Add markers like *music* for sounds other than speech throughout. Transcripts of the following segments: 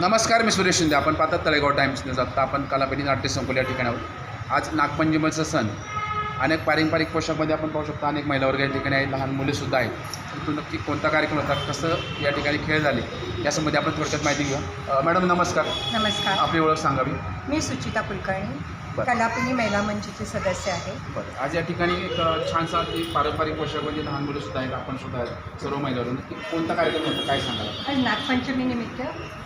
नमस्कार मी सुरेश शिंदे. आपण पाहतात तळेगाव टाइम्स न्यूज. आत्ता आपण कलापेटी नाट्य संकुल या ठिकाणी आहोत आज नागपंचमीचा सण. अनेक पारंपरिक पोशाखमध्ये आपण पाहू शकतो अनेक महिला वर्ग या ठिकाणी आहेत लहान मुलेसुद्धा आहेत. तर तो नक्की कोणता कार्यक्रम होता कसं या ठिकाणी खेळ झाले यासंबंधी आपण थोडक्यात माहिती घेऊया. अ, मॅडम नमस्कार. नमस्कार. आपली ओळख सांगावी. मी सुचिता कुलकर्णी. कलापिनी महिला मंचची सदस्य आहे. बरं. आज या ठिकाणी एक छानसा एक पारंपरिक पोशाखमध्ये लहान मुलेसुद्धा आहेत आपण सुद्धा आहेत सर्व महिला वर्ग नक्की कोणता कार्यक्रम होता काय सांगाल? आज नागपंचमी निमित्त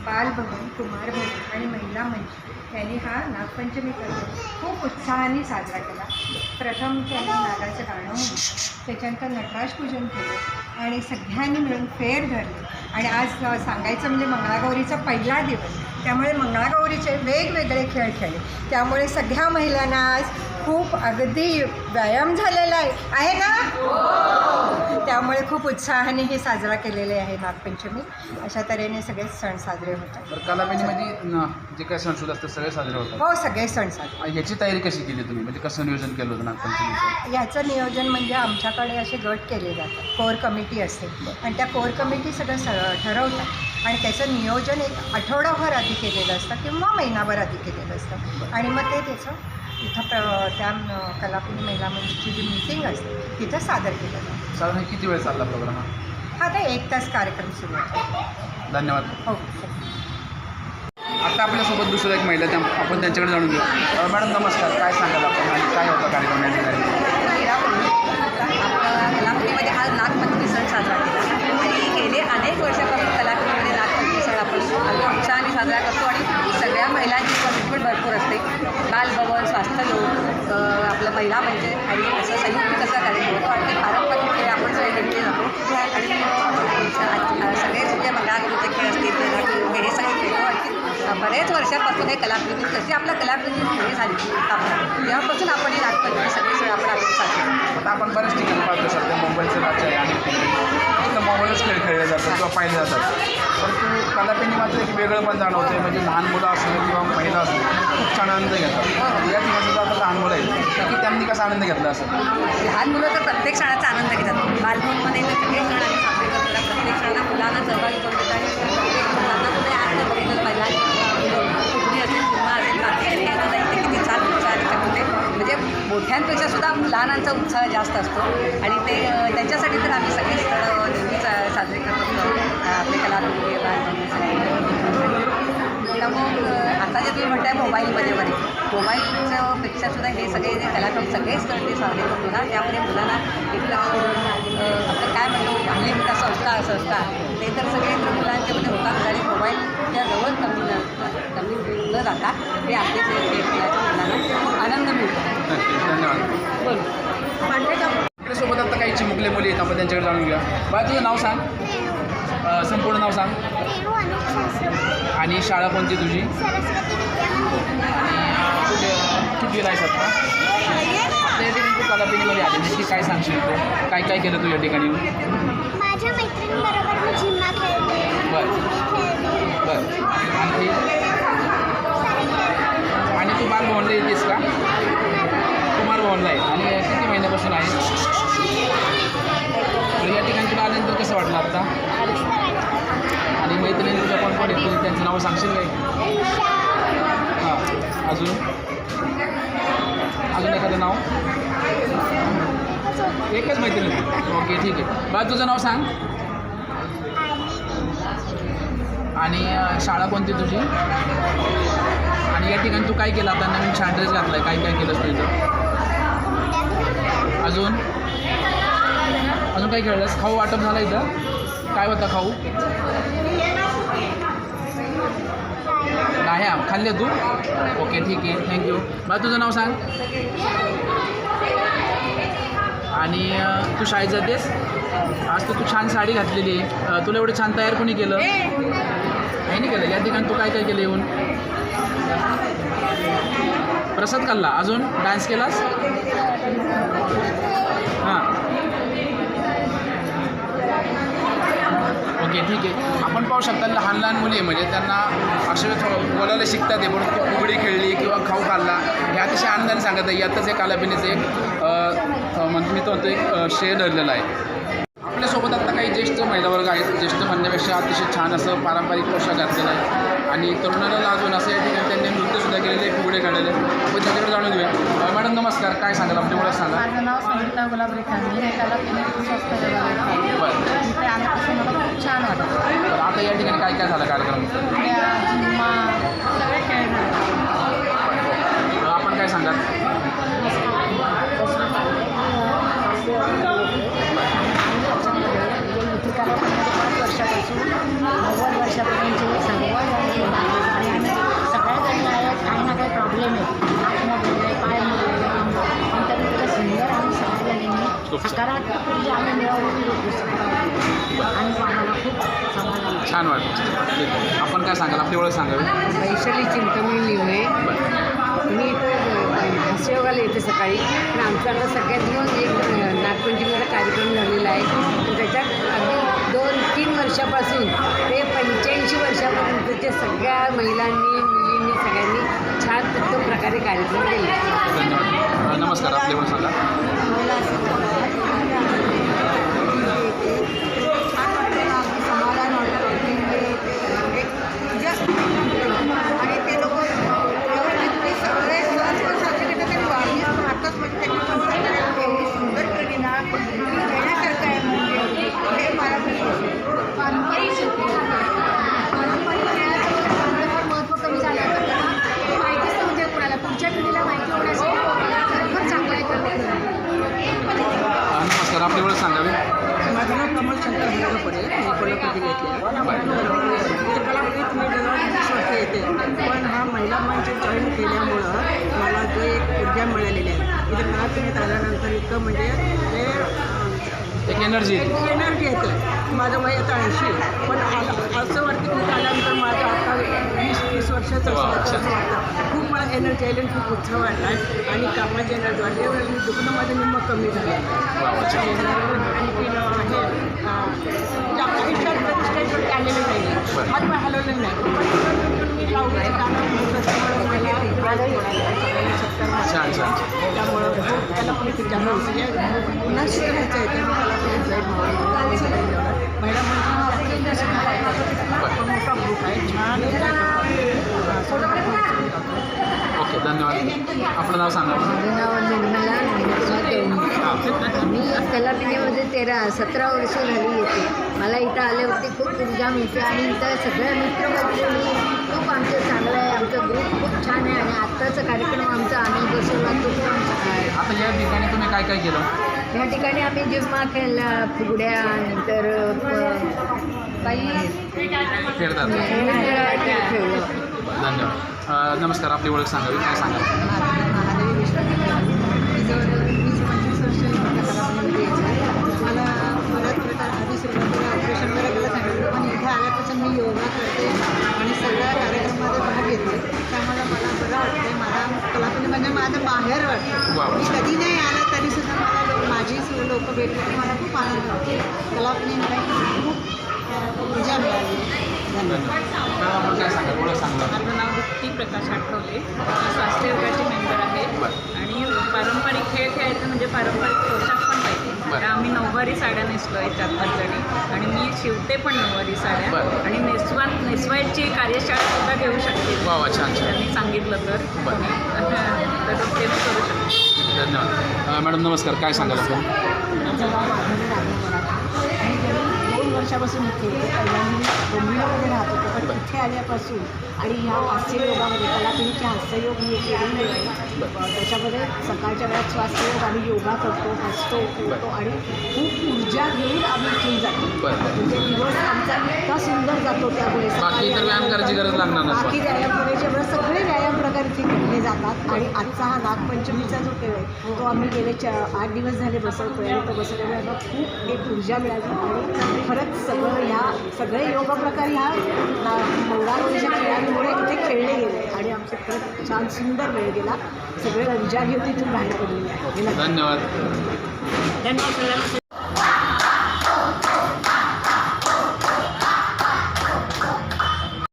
बालभवन कुमार भवन आणि महिला मंच यांनी हा नागपंचमी करतो. खूप उत्साहाने साजरा केला. प्रथम त्यांनी नागाचं गाणं म्हणलं त्याच्यानंतर नटराज पूजन केलं आणि सगळ्यांनी मिळून फेर धरले. आणि आज सांगायचं म्हणजे मंगळागौरीचा पहिला दिवस. त्यामुळे मंगळागौरीचे वेगवेगळे खेळ खेळले. त्यामुळे सगळ्या महिलांना आज खूप अगदी व्यायाम झालेला आहे. आहे ना? त्यामुळे खूप उत्साहाने हे साजरा केलेले आहे नागपंचमी. अशा तऱ्हेने सगळे सण साजरे होतात. कलापेनीमध्ये न, जे काही सणसूद असतात सगळे साजरे होतात. हो सगळे सण साजरे. ह्याची तयारी कशी केली तुम्ही? म्हणजे कसं नियोजन केलं होतं नागपंचमीचं? याचं नियोजन म्हणजे आमच्याकडे असे गट केले जातात. कोर कमिटी असते. आणि त्या कोर कमिटी सगळं स ठरवतात. आणि त्याचं नियोजन एक आठवडाभर आधी केलेलं असतं किंवा महिनाभर आधी केलेलं असतं. आणि मग ते त्याचं इथं प्र त्या कलापिनी महिला मंडळीची जी मीटिंग असते तिथं सादर केलं जातं. साधारण किती वेळ चालला प्रोग्राम हा हा आता एक तास कार्यक्रम सुरू आहे. धन्यवाद. हो आता आपल्यासोबत दुसऱ्या एक महिला त्या आपण त्यांच्याकडे जाणून घेऊ. अ, मॅडम नमस्कार. काय सांगाल आपण? आणि काय होता कार्यक्रम या ठिकाणी मीरा आपला कलाकृतीमध्ये हा नागपंचमी सण साजरा केला. आणि गेले अनेक वर्षापासून कलाकृतीमध्ये नागपंचमी सण आपण उत्साहाने साजरा करतो. आणि सगळ्या महिलांची कमिटमेंट भरपूर असते. बालभवन स्वास्थ्य लोक आपलं महिला म्हणजे आणि असं संयुक्त कसा कार्यक्रम होतो आणि ते पारंपरिक खेळ आपण सगळे घेतले जातो. आणि सगळे जे मंगळागृतीचे खेळ असतील वगैरे हे सगळे खेळतो आणखी बरेच वर्षापासून हे कलाकृती जशी आपल्या कलाकृती हे झाली स्थापना तेव्हापासून आपण हे नागपंचमी सगळे सण आपण आपण साजरे आपण बऱ्याच ठिकाणी पाहतो सध्या मुंबईचं राज्य आहे आणि मोबाईलच खेळ खेळले जातात किंवा पाहिले जातात. परंतु कलापिनी मात्र एक वेगळं पण जाणवतं म्हणजे लहान मुलं असो किंवा महिला असो खूप छान आनंद घेतात. या ठिकाणी आता लहान मुलं आहेत. की त्यांनी कसा आनंद घेतला असं लहान मुलं तर प्रत्येक शाळाचा आनंद घेतात. बालभवनमध्ये तर सगळे सण साजरे करतात. प्रत्येक सणाला मुलांना सहभागी करून देतात. आणि प्रत्येक मुलांना कुठे आनंद बघितलं असेल पुन्हा असेल बाकी इथे किती छान उत्साहाने म्हणजे मोठ्यांपेक्षा सुद्धा लहानांचा उत्साह जास्त असतो. आणि ते त्यांच्यासाठी तर आम्ही सगळे सण नेहमी साजरे करतो. आपले तर मग आता जे तुम्ही म्हणताय मोबाईलमध्ये वगैरे मोबाईलच्या पेक्षा सुद्धा हे सगळे जे कलाक्रम सगळेच सण ते साजरे करतो ना त्यामध्ये मुलांना एक आपण काय म्हणतो हल्ली म्हणतात संस्कार संस्कार ते तर सगळे तर मुलांच्या मध्ये होतात. आणि मोबाईलच्या जवळ कमी न कमी न जाता हे आपले मुलांना आनंद मिळतो. बोल. आपल्यासोबत आता काही चिमुकले मुली आहेत आपण त्यांच्याकडे जाणून घेऊया. बाळा तुझं नाव सांग. संपूर्ण नाव सांग. आणि शाळा कोणती तुझी? आणि कुठे कितवीला आहेस आता? आपल्या या ठिकाणी तू कलापिनीमध्ये आली नक्की काय सांगशील तू? काय काय केलं तू या ठिकाणी? बरं. बरं. आणखी आणि तू बालभवनला येतेस का? सर्व ऑनलाईन आहे आणि किती महिन्यापासून आहे? तर या ठिकाणी तुला आल्यानंतर कसं वाटलं आत्ता आणि मैत्रिणी तुझ्या कोण कोण येतील त्यांचं नाव सांगशील काय? हां. अजून? अजून एखादं नाव? एकच मैत्रीण ओके ठीक आहे. बा तुझं नाव सांग. आणि शाळा कोणती तुझी? आणि या ठिकाणी तू काय केलं आता? नवीन छान ड्रेस घातला आहे काय काय केलंस तू इथं अजून? अजून काय खेळलंस खाऊ वाटप झाला इथं. काय होता खाऊ? नाही खाल्ले तू? ओके ठीक आहे. थँक्यू मला तुझं नाव सांग. आणि तू शाळेत जातेस? आज तर तू छान साडी घातलेली आहे. तुला एवढं छान तयार कोणी केलं? नाही नाही केलं. या ठिकाणी तू काय काय केलं येऊन? प्रसाद खाल्ला अजून डान्स केलास? हां. ओके ठीक आहे. आपण पाहू शकता लहान लहान मुली आहे म्हणजे त्यांना अक्षर बोलायला शिकतात आहे म्हणून ती फुगडी खेळली किंवा खाऊ खाल्ला. हे अतिशय आनंदाने सांगत आहे यातच एक आलापिनीचं एक अ, मी तो म्हणतो एक शेअर श्रेय धरलेलं आहे. आपल्यासोबत आता काही ज्येष्ठ महिला वर्ग आहेत. ज्येष्ठ म्हणण्यापेक्षा अतिशय छान असं पारंपरिक पोशाख घातलेला आहे. आणि तरुणाला लाजून असं या ठिकाणी त्यांनी नृत्यसुद्धा केलेले आहे, फुगडे काढलेले व त्याच्याकडे जाणून घेऊया. मॅडम नमस्कार. काय सांगाल? आपली मला सांगा. माझं नाव संगीता गुलाब रेखांनी हे त्याला पिणे खूप स्वस्त जगाला बरं इथे आल्यापासून मला खूप छान वाटतं तर आता या ठिकाणी काय काय झालं कार्यक्रम उड्या झिम्मा सगळे खेळ झाले अं, आपण काय सांगाल पाच वर्षापासून नव्वद वर्षापर्यंतचे सर्व जण आणि आम्ही सगळ्या जणी आहेत काही ना काही प्रॉब्लेम आहे हात मोडलेले पाय मोडलेले पण तरी तिथे सुंदर आम्ही सगळ्या जणींनी खूप छान. सकारात्मक ऊर्जा आम्ही मिळवलेली होती आणि आम्हाला खूप समाधान वाटतं. छान वाटतं आपण काय सांगाल? आपली ओळख सांगावी वैशाली चिंतामणी लिवळे मी इथं हास्ययोगाला येते सकाळी. पण आमचा आता सगळ्यात मिळून एक नागपंचमीचा कार्यक्रम झालेला आहे. तर त्याच्यात अगदी दोन तीन वर्षापासून ते पंच्याऐंशी वर्षापर्यंतच्या सगळ्या महिलांनी मुलींनी सगळ्यांनी छान उत्तम प्रकारे कार्यक्रम केले. धन्यवाद. अं, नमस्कार. आपली ओळख सांगा मला असं छान वाटतं अगदी समाधान वाटतं की एक म्हणजे आणि ते लोक व्यवस्थित सगळे सण पण साजरे करतात आणि वाढदिवस पण आताच म्हणजे त्यांनी संसार करायला एवढी सुंदर ट्रेनिंग ना घेण्यासारखं आहे म्हणजे हे मला खूप पारंपरिक पारंपरिक खेळाचं आपल्यावर महत्त्व कमी झालं तर त्यांना ते माहितीच नव्हते कोणाला पुढच्या पिढीला माहिती होण्यासाठी खरोखर चांगलं आहे अं, नमस्कार आपली ओळख सांगावी माझं नाव कमल शंकर हलगपरे मी कोल्हापूर जिल्ह्यातली आहे. कलावतीत मी जवळ वीस वर्ष येते. पण हा महिला मंच जॉईन केल्यामुळं मला जो एक ऊर्जा मिळालेली आहे इथे कलावतीत आल्यानंतर इतकं म्हणजे ते एक एनर्जी एनर्जी येते. माझं वय आता ऐंशी पण असं वाटतं की आल्यानंतर माझं आता वीस तीस वर्षाचं असं. वाटतं. मला एनर्जी आणि खूप उत्साह आहे आणि कामाची एनर्जी वाटली आणि दुखणं माझं निम्म कमी झालं. आणखीन हे कधी स्टेजवरती आलेले नाही. हात पाय हलवले नाही. पण मी लावण्याचं त्यामुळं खूप त्याला पण किती जाणं म्हणजे पुन्हा शिकायचं आहे. त्यामुळे खूप महिला म्हणजे मोठा ग्रुप आहे. छान ओके धन्यवाद. आपलं नाव सांगा. माझं नाव निर्मला ज्ञानेश्वर देवणी मी कलापिनेमध्ये तेरा सतरा वर्ष झाली येते. मला इथं आल्यावरती खूप ऊर्जा मिळते आणि इथं सगळ्या मित्रमैत्रिणी खूप आमचं चांगलं आहे आमचं ग्रुप खूप छान आहे आणि आत्ताचा कार्यक्रम आमचा आनंद बसवला तो पण आमचा आहे. आता या ठिकाणी तुम्ही काय काय केलं? या ठिकाणी आम्ही जिम्मा खेळला फुगड्या नंतर काही खेळतात. खेळ खेळलो. धन्यवाद. नमस्कार आपली ओळख सांगावी काय सांगाल? मी योगा करते आणि सगळ्या कार्यक्रमामध्ये भाग घेते. त्यामुळे मला बरं वाटते मला म्हणजे माझं बाहेर वाटतं. मी कधी नाही आलं तरीसुद्धा मला माझी लोक भेटले की मला खूप आनंद वाटतो मला खूप मिळाली. माझं नाव प्रकाश आठवले. मी स्वास्थ्य योगाची मेंबर आहे. आणि पारंपरिक खेळ खेळायचं म्हणजे पारंपरिक पोशाख पण पाहिजे. बरं. तर आम्ही नऊवारी साड्या नेसलो आहे चार पाच जणी. आणि मी शिवते पण नऊवारी साड्या. आणि नेसवा नेसवायची कार्यशाळा सुद्धा घेऊ शकते. त्यांनी सांगितलं तर. *laughs* ते करू शकते धन्यवाद. अं, मॅडम नमस्कार. काय सांगाल आपण? वर्षापासून इथे पहिल्यांदा मी डोंबिवलीमध्ये राहत. होते पण. इथे आल्यापासून आणि ह्या हास्ययोगामध्ये कलापिनीचे हास्ययोग मी आहे त्याच्यामध्ये सकाळच्या वेळात स्वास्थ्ययोग आम्ही योगा करतो हसतो खेळतो आणि खूप ऊर्जा घेऊन आम्ही इथून जातो. म्हणजे दिवस आमचा इतका सुंदर जातो त्यामुळे बाकी सकाळी इतर व्यायाम करायची गरज लागणार. बाकी व्यायाम करायचे सगळे व्यायाम प्रकार इथे जातात आणि आजचा हा नागपंचमीचा जो खेळ आहे तो आम्ही गेले चा आठ दिवस झाले बसवतोय आणि तो बसवल्यामुळे आम्हाला खूप एक ऊर्जा मिळाली. आणि खरंच सगळं ह्या सगळे योग प्रकार ह्या ना- मंगळागौरीच्या खेळांमुळे इथे खेळले गेले. आणि आमचे खरंच छान सुंदर वेळ गेला. सगळे ऊर्जा घेऊन तिथून बाहेर पडलेले आहे धन्यवाद. धन्यवाद.